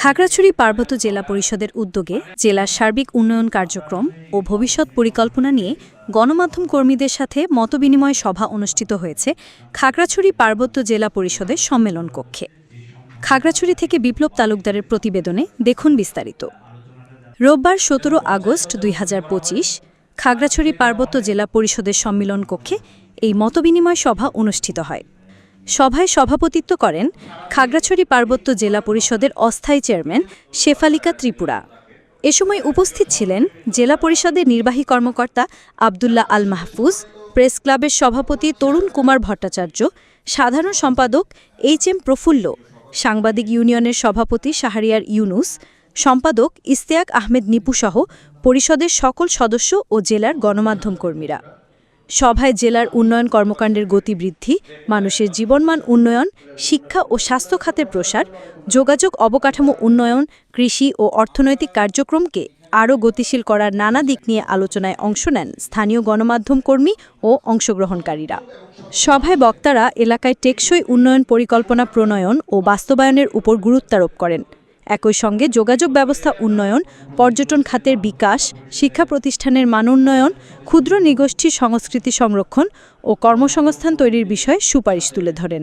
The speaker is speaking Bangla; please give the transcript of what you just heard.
খাগড়াছড়ি পার্বত্য জেলা পরিষদের উদ্যোগে জেলার সার্বিক উন্নয়ন কার্যক্রম ও ভবিষ্যৎ পরিকল্পনা নিয়ে গণমাধ্যম কর্মীদের সাথে মতবিনিময় সভা অনুষ্ঠিত হয়েছে খাগড়াছড়ি পার্বত্য জেলা পরিষদের সম্মেলন কক্ষে। খাগড়াছড়ি থেকে বিপ্লব তালুকদারের প্রতিবেদনে দেখুন বিস্তারিত। রোববার সতেরো আগস্ট দুই হাজার পঁচিশ খাগড়াছড়ি পার্বত্য জেলা পরিষদের সম্মেলন কক্ষে এই মতবিনিময় সভা অনুষ্ঠিত হয়। সভায় সভাপতিত্ব করেন খাগড়াছড়ি পার্বত্য জেলা পরিষদের অস্থায়ী চেয়ারম্যান শেফালিকা ত্রিপুরা। এ সময় উপস্থিত ছিলেন জেলা পরিষদের নির্বাহী কর্মকর্তা আবদুল্লাহ আল মাহফুজ, প্রেস ক্লাবের সভাপতি তরুণ কুমার ভট্টাচার্য, সাধারণ সম্পাদক এইচ এম প্রফুল্ল, সাংবাদিক ইউনিয়নের সভাপতি শাহরিয়ার ইউনুস, সম্পাদক ইস্তেয়াক আহমেদ নিপুসহ পরিষদের সকল সদস্য ও জেলার গণমাধ্যম কর্মীরা। সভায় জেলার উন্নয়ন কর্মকাণ্ডের গতি বৃদ্ধি মানুষের জীবনমান উন্নয়ন, শিক্ষা ও স্বাস্থ্য খাতের প্রসার, যোগাযোগ অবকাঠামো উন্নয়ন, কৃষি ও অর্থনৈতিক কার্যক্রমকে আরও গতিশীল করার নানা দিক নিয়ে আলোচনায় অংশ নেন স্থানীয় গণমাধ্যম কর্মী ও অংশগ্রহণকারীরা। সভায় বক্তারা এলাকায় টেকসই উন্নয়ন পরিকল্পনা প্রণয়ন ও বাস্তবায়নের উপর গুরুত্বারোপ করেন। একই সঙ্গে যোগাযোগ ব্যবস্থা উন্নয়ন, পর্যটন খাতের বিকাশ, শিক্ষা প্রতিষ্ঠানের মান উন্নয়ন, ক্ষুদ্র নিগোষ্ঠী সংস্কৃতি সংরক্ষণ ও কর্মসংস্থান তৈরির বিষয়ে সুপারিশ তুলে ধরেন।